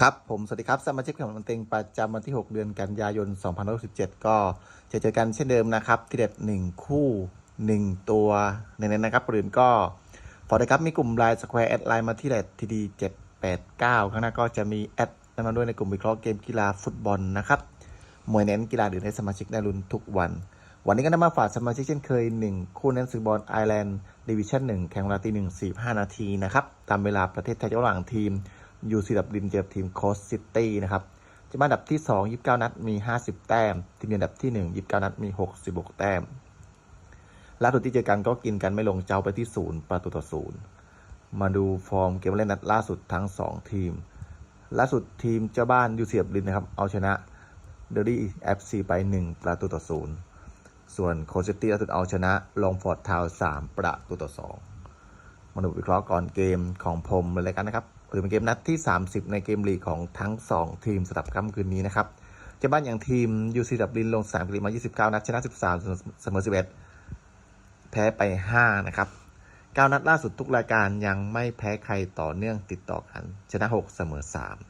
ครับผมสวัสดีครับสมาชิกของมันเต็งประจำวันที่ 6 เดือนกันยายน2567ก็จะเจอกันเช่นเดิมนะครับ ทีเด็ด 1 คู่ 1 ตัวในนั้นนะครับปืนก็พอได้ครับมีกลุ่มไลน์สแควร์แอดไลน์มาที่เด็ดทีดี789 ข้างหน้าก็จะมีแอดนั้นมาด้วยในกลุ่มวิเคราะห์เกมกีฬาฟุตบอลนะครับมวยเน้นกีฬาอื่นให้สมาชิกได้ลุ้นทุกวัน วันนี้ก็นำมาฝากสมาชิกเช่นเคย 1 คู่เน้นสือบอลไอร์แลนด์ดิวิชั่น1แข่งเวลาตี1 45 นาทีนะครับตามเวลาประเทศไทยระหว่างทีม ยูซีดับดินเจอทีมโคสซิตี้นะครับทีมอันดับที่ 2 29 นัดมี 50 แต้ม ทีมอันดับที่ 1 29 นัดมี 66 แต้มล่าสุดที่เจอกันก็กินกันไม่ลงเจ้าไปที่ 0 ประตูต่อ 0 มาดูฟอร์มเกมเล่นนัดล่าสุดทั้ง 2 ทีม ล่าสุดทีมเจ้าบ้านยูเซีดับดินนะครับ เอาชนะเดอรี่เอฟซีไป 1 ประตูต่อ 0 ส่วนโคสซิตี้ล่าสุดเอาชนะลองฟอร์ดทาวน์3ประตูต่อ 2 มาดูวิเคราะห์ก่อนเกมของผมเลยกันนะครับ หรือเป็นเกมนัดที่ 30 ในเกมลีกของทั้ง 2 ทีมสำหรับค่ำคืนนี้นะครับเจ้าบ้านอย่างทีมยูซีดับลินลงสนามกรีมา 29 นัดชนะ 13 เสมอ 11 แพ้ไป 5 นะครับ 9 นัดล่าสุดทุกรายการยังไม่แพ้ใครต่อเนื่องติดต่อกัน ชนะ 6 เสมอ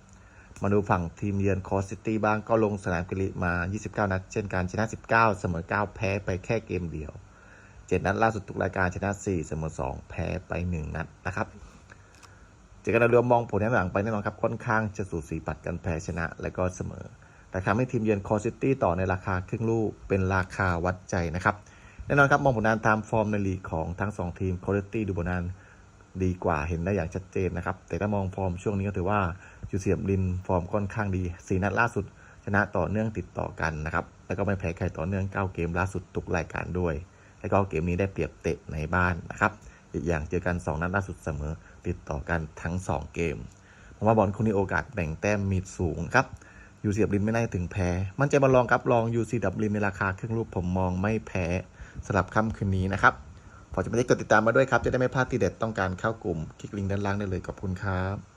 3 มาดูฝั่งทีมเยือนคอสซิตี้บ้างก็ลงสนามกรีมา 29 นัด เช่นกันชนะ 19 เสมอ 9 แพ้ไปแค่เกมเดียวเจ็ดนัดล่าสุดทุกรายการชนะ 4 เสมอ 2 แพ้ไป 1 นัดนะครับ จอกันเรือมองผลในหลังไปแน่นอนครับค่อนข้างจะสูสีปัดกันแพ้ชนะ และก็เสมอแต่ทำให้ทีมเยือนคอซิตี้ต่อในราคาครึ่งลูกเป็นราคาวัดใจนะครับแน่นอนครับมองผลงานตามฟอร์มในลีกของทั้ง 2 ทีมคอซิตี้ดูบนานดีกว่าเห็นได้อย่างชัดเจนนะครับแต่ถ้ามองฟอร์มช่วงนี้ก็ถือว่ายูเซียมลินฟอร์มค่อนข้างดีสีนัดล่าสุด ชนะต่อเนื่องติดต่อกันนะครับแล้วก็ไม่แพ้ใครต่อเนื่อง 9 เกมล่าสุดทุกรายการด้วย แล้วก็เกมนี้ได้เปรียบเตะในบ้านนะครับอีกอย่างเจอกัน 2 นัดล่าสุดเสมอ ติดต่อกันทั้ง 2 เกมผมว่าบอลคู่นี้โอกาสแบ่งแต้มมีสูงครับยูซีดับลินไม่น่าถึงแพ้ มันใจมาลองครับลองยูซีดับลินในราคาครึ่งลูกผมมองไม่แพ้สำหรับค่ำคืนนี้นะครับพอจะไม่ได้กดติดตามมาด้วยครับ จะได้ไม่พลาดทีเด็ดต้องการเข้ากลุ่ม คลิกลิงก์ด้านล่างได้เลยขอบคุณครับ